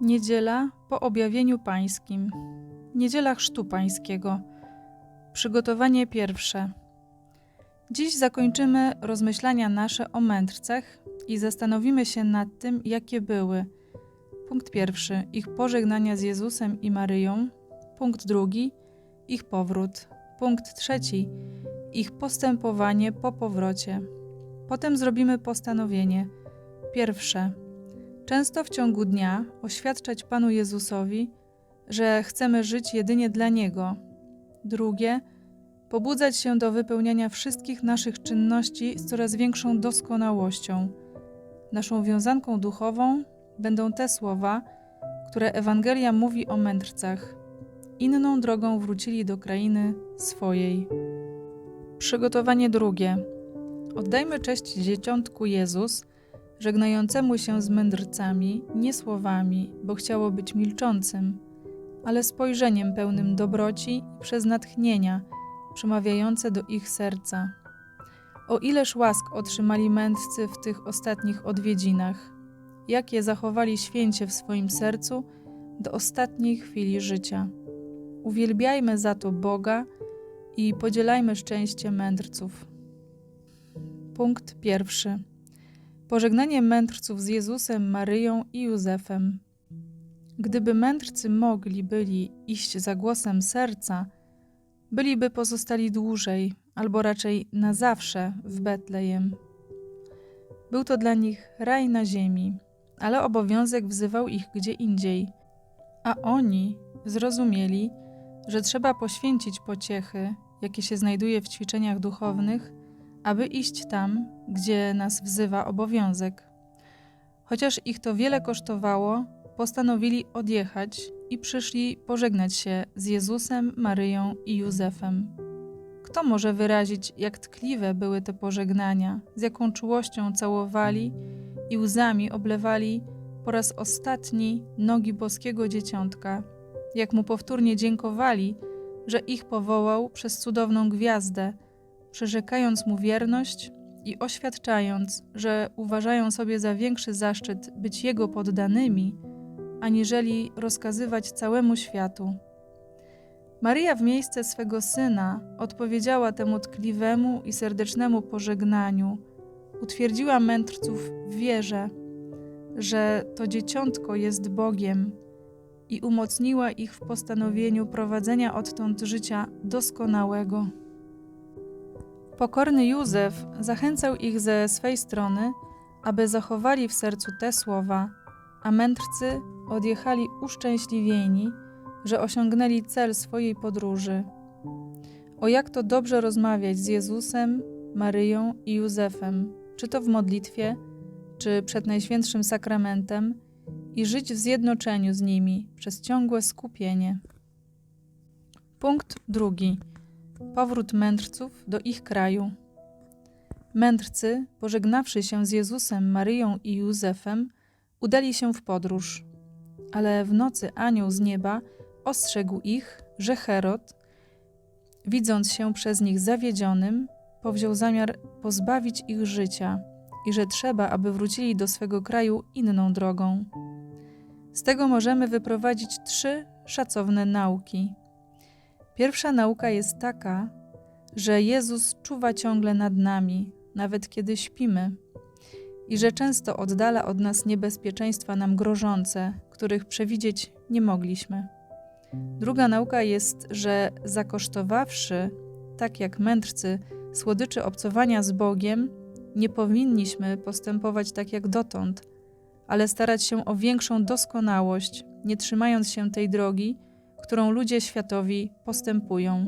Niedziela po objawieniu pańskim. Niedziela Chrztu Pańskiego. Przygotowanie pierwsze. Dziś zakończymy rozmyślania nasze o mędrcach i zastanowimy się nad tym, jakie były. Punkt pierwszy: ich pożegnania z Jezusem i Maryją. Punkt drugi: ich powrót. Punkt trzeci: ich postępowanie po powrocie. Potem zrobimy postanowienie. Pierwsze: Często w ciągu dnia oświadczać Panu Jezusowi, że chcemy żyć jedynie dla Niego. Drugie, pobudzać się do wypełniania wszystkich naszych czynności z coraz większą doskonałością. Naszą wiązanką duchową będą te słowa, które Ewangelia mówi o mędrcach. Inną drogą wrócili do krainy swojej. Przygotowanie drugie. Oddajmy cześć dzieciątku Jezus, żegnającemu się z mędrcami nie słowami, bo chciało być milczącym, ale spojrzeniem pełnym dobroci i przez natchnienia, przemawiające do ich serca. O ileż łask otrzymali mędrcy w tych ostatnich odwiedzinach, jak je zachowali święcie w swoim sercu do ostatniej chwili życia. Uwielbiajmy za to Boga i podzielajmy szczęście mędrców. Punkt pierwszy. Pożegnanie mędrców z Jezusem, Maryją i Józefem. Gdyby mędrcy mogli byli iść za głosem serca, byliby pozostali dłużej, albo raczej na zawsze w Betlejem. Był to dla nich raj na ziemi, ale obowiązek wzywał ich gdzie indziej, a oni zrozumieli, że trzeba poświęcić pociechy, jakie się znajduje w ćwiczeniach duchownych, aby iść tam, gdzie nas wzywa obowiązek. Chociaż ich to wiele kosztowało, postanowili odjechać i przyszli pożegnać się z Jezusem, Maryją i Józefem. Kto może wyrazić, jak tkliwe były te pożegnania, z jaką czułością całowali i łzami oblewali po raz ostatni nogi boskiego dzieciątka, jak mu powtórnie dziękowali, że ich powołał przez cudowną gwiazdę, przyrzekając mu wierność i oświadczając, że uważają sobie za większy zaszczyt być jego poddanymi, aniżeli rozkazywać całemu światu. Maria w miejsce swego syna odpowiedziała temu tkliwemu i serdecznemu pożegnaniu, utwierdziła mędrców w wierze, że to dzieciątko jest Bogiem i umocniła ich w postanowieniu prowadzenia odtąd życia doskonałego. Pokorny Józef zachęcał ich ze swej strony, aby zachowali w sercu te słowa, a mędrcy odjechali uszczęśliwieni, że osiągnęli cel swojej podróży. O jak to dobrze rozmawiać z Jezusem, Maryją i Józefem, czy to w modlitwie, czy przed Najświętszym Sakramentem, i żyć w zjednoczeniu z nimi przez ciągłe skupienie. Punkt drugi. Powrót mędrców do ich kraju. Mędrcy, pożegnawszy się z Jezusem, Maryją i Józefem, udali się w podróż. Ale w nocy anioł z nieba ostrzegł ich, że Herod, widząc się przez nich zawiedzionym, powziął zamiar pozbawić ich życia i że trzeba, aby wrócili do swego kraju inną drogą. Z tego możemy wyprowadzić trzy szacowne nauki. Pierwsza nauka jest taka, że Jezus czuwa ciągle nad nami, nawet kiedy śpimy, i że często oddala od nas niebezpieczeństwa nam grożące, których przewidzieć nie mogliśmy. Druga nauka jest, że zakosztowawszy, tak jak mędrcy, słodyczy obcowania z Bogiem, nie powinniśmy postępować tak jak dotąd, ale starać się o większą doskonałość, nie trzymając się tej drogi, którą ludzie światowi postępują.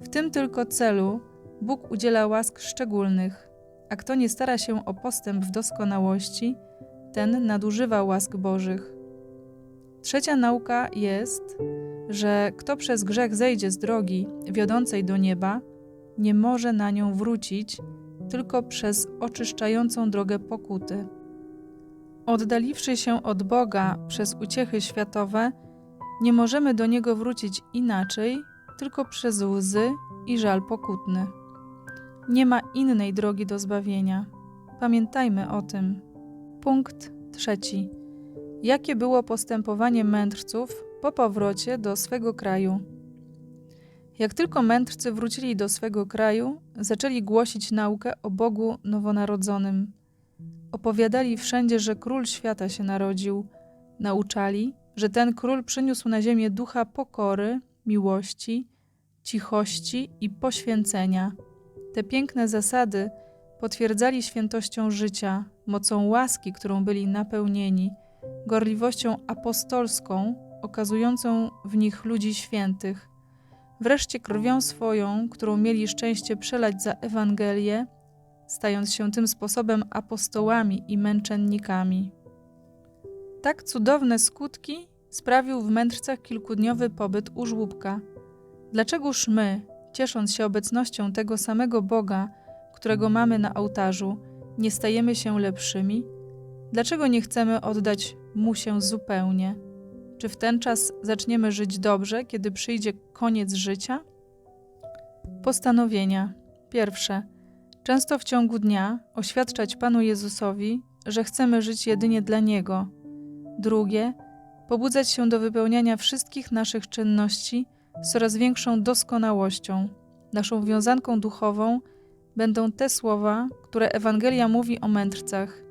W tym tylko celu Bóg udziela łask szczególnych, a kto nie stara się o postęp w doskonałości, ten nadużywa łask Bożych. Trzecia nauka jest, że kto przez grzech zejdzie z drogi wiodącej do nieba, nie może na nią wrócić, tylko przez oczyszczającą drogę pokuty. Oddaliwszy się od Boga przez uciechy światowe, nie możemy do Niego wrócić inaczej, tylko przez łzy i żal pokutny. Nie ma innej drogi do zbawienia. Pamiętajmy o tym. Punkt trzeci. Jakie było postępowanie mędrców po powrocie do swego kraju? Jak tylko mędrcy wrócili do swego kraju, zaczęli głosić naukę o Bogu nowonarodzonym. Opowiadali wszędzie, że król świata się narodził. Nauczali, że ten król przyniósł na ziemię ducha pokory, miłości, cichości i poświęcenia. Te piękne zasady potwierdzali świętością życia, mocą łaski, którą byli napełnieni, gorliwością apostolską, okazującą w nich ludzi świętych, wreszcie krwią swoją, którą mieli szczęście przelać za Ewangelię, stając się tym sposobem apostołami i męczennikami. Tak cudowne skutki sprawił w mędrcach kilkudniowy pobyt u żłóbka. Dlaczegoż my, ciesząc się obecnością tego samego Boga, którego mamy na ołtarzu, nie stajemy się lepszymi? Dlaczego nie chcemy oddać mu się zupełnie? Czy w ten czas zaczniemy żyć dobrze, kiedy przyjdzie koniec życia? Postanowienia. Pierwsze. Często w ciągu dnia oświadczać Panu Jezusowi, że chcemy żyć jedynie dla Niego. Drugie. Pobudzać się do wypełniania wszystkich naszych czynności z coraz większą doskonałością. Naszą wiązanką duchową będą te słowa, które Ewangelia mówi o mędrcach.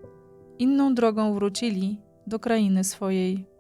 Inną drogą wrócili do krainy swojej.